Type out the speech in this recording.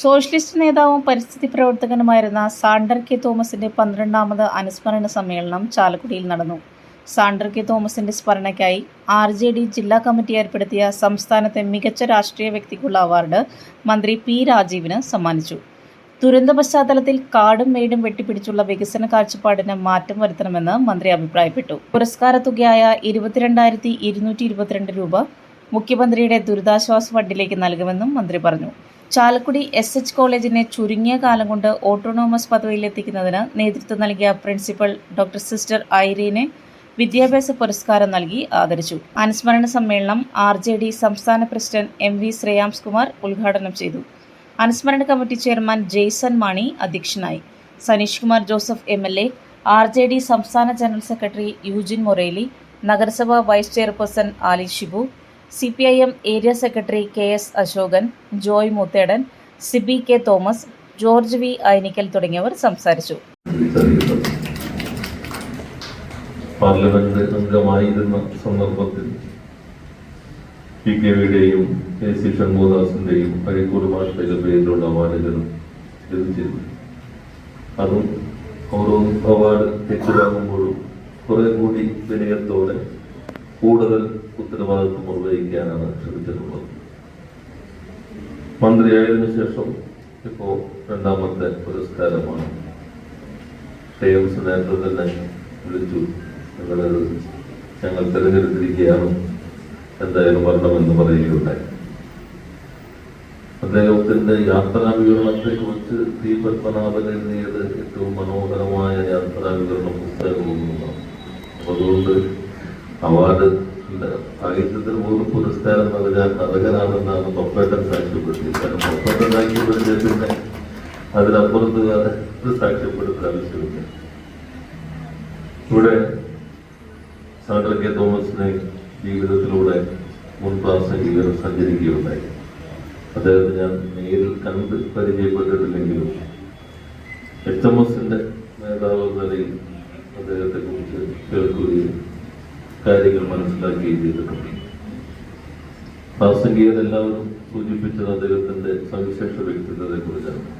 Socialist നേതാവും പരിസ്ഥിതി പ്രവർത്തകനുമായിരുന്ന Sander K തോമസിന്റെ പന്ത്രണ്ടാമത് അനുസ്മരണ സമ്മേളനം ചാലക്കുടിയിൽ നടന്നു. സാണ്ടർ കെ തോമസിന്റെ സ്മരണയ്ക്കായി ആർ ജെ ഡി ജില്ലാ കമ്മിറ്റി ഏർപ്പെടുത്തിയ സംസ്ഥാനത്തെ മികച്ച രാഷ്ട്രീയ വ്യക്തിക്കുള്ള അവാർഡ് മന്ത്രി പി രാജീവിന് സമ്മാനിച്ചു. ദുരന്ത പശ്ചാത്തലത്തിൽ കാടും മേടും വെട്ടിപ്പിടിച്ചുള്ള വികസന കാഴ്ചപ്പാടിന് മാറ്റം വരുത്തണമെന്ന് മന്ത്രി അഭിപ്രായപ്പെട്ടു. പുരസ്കാര തുകയായ ഇരുപത്തിരണ്ടായിരത്തി ഇരുന്നൂറ്റി ഇരുപത്തിരണ്ട് രൂപ മുഖ്യമന്ത്രിയുടെ ദുരിതാശ്വാസ ഫണ്ടിലേക്ക് നൽകുമെന്നും മന്ത്രി പറഞ്ഞു. ചാലക്കുടി എസ് എച്ച് കോളേജിനെ ചുരുങ്ങിയ കാലം കൊണ്ട് ഓട്ടോണോമസ് പദവിയിലെത്തിക്കുന്നതിന് നേതൃത്വം നൽകിയ പ്രിൻസിപ്പൽ ഡോക്ടർ സിസ്റ്റർ ഐറീനെ വിദ്യാഭ്യാസ പുരസ്കാരം നൽകി ആദരിച്ചു. അനുസ്മരണ സമ്മേളനം ആർ ജെ ഡി സംസ്ഥാന president M V Shreyams Kumar ഉദ്ഘാടനം ചെയ്തു. അനുസ്മരണ കമ്മിറ്റി ചെയർമാൻ ജെയ്സൺ മാണി അധ്യക്ഷനായി. Saneesh Kumar Joseph M L A R J D സംസ്ഥാന ജനറൽ സെക്രട്ടറി യൂജിൻ മൊറേലി നഗരസഭാ vice chairperson Ali Shibu C P I M area secretary K S Ashokan Joy Muthedan Siby K Thomas George V Ainikkal തുടങ്ങിയവർ സംസാരിച്ചു. Parliament അംഗമായിരുന്ന സന്ദർഭത്തിൽ P K വിയുടെയും K C ഷൺമുഖദാസിന്റെയും അരിക്കൂട് മാഷ്ടയുടെ പേരിലുള്ള അവാർഡുകളും ലഭിച്ചിരുന്നു അതും ഓരോ അവാർഡ് ഏറ്റുവാങ്ങുമ്പോഴും കുറെ കൂടി വിനയത്തോടെ കൂടുതൽ ഉത്തരവാദിത്വം നിർവഹിക്കാനാണ് ശ്രമിച്ചിട്ടുള്ളത്. മന്ത്രിയായതിനു ശേഷം ഇപ്പോ രണ്ടാമത്തെ പുരസ്കാരമാണ്. ഷെയ്ംസ് നേരത്തെ തന്നെ വിളിച്ചു ഞങ്ങൾ തിരഞ്ഞെടുത്തിരിക്കുകയാണ്. എന്തായാലും വരണമെന്ന് പറയുകയുണ്ടായി. അദ്ദേഹത്തിന്റെ യാത്രാ വിവരണത്തെ കുറിച്ച് ടി പത്മനാഭൻ എഴുതിയത് ഏറ്റവും മനോഹരമായ യാത്രാ വിവരണ പുസ്തകമൊന്നുമാണ് അതുകൊണ്ട് അവാർഡ് സാഹിത്യത്തിന് മൂന്ന് പുരസ്കാരം നൽകാൻ അർഹനാണെന്നാണ് പപ്പേട്ടൻ സാക്ഷ്യപ്പെടുത്തി കാരണം പപ്പേട്ടൻ സാക്ഷ്യപ്പെടുത്തിയ പിന്നെ അതിനപ്പുറത്ത് വേറെ ഒരു സാക്ഷ്യപ്പെടുത്തൽ ആവശ്യമില്ല. ഇവിടെ സാണ്ടർ കെ തോമസിനെ ജീവിതത്തിലൂടെ മുൻ പ്രാസംഗികർ സഞ്ചരിക്കുകയുണ്ടായി. അദ്ദേഹത്തെ ഞാൻ നേരിൽ കണ്ട് പരിചയപ്പെട്ടിട്ടില്ലെങ്കിലും എച്ച് എം എസിന്റെ നേതാവ് നിലയിൽ അദ്ദേഹത്തെ കുറിച്ച് കേൾക്കുകയും കാര്യങ്ങൾ മനസ്സിലാക്കുകയും ചെയ്തിട്ടുണ്ട് പ്രാസംഗികരെല്ലാവരും സൂചിപ്പിച്ചത് അദ്ദേഹത്തിന്റെ സവിശേഷ വ്യക്തിത്വത്തെ കുറിച്ചാണ്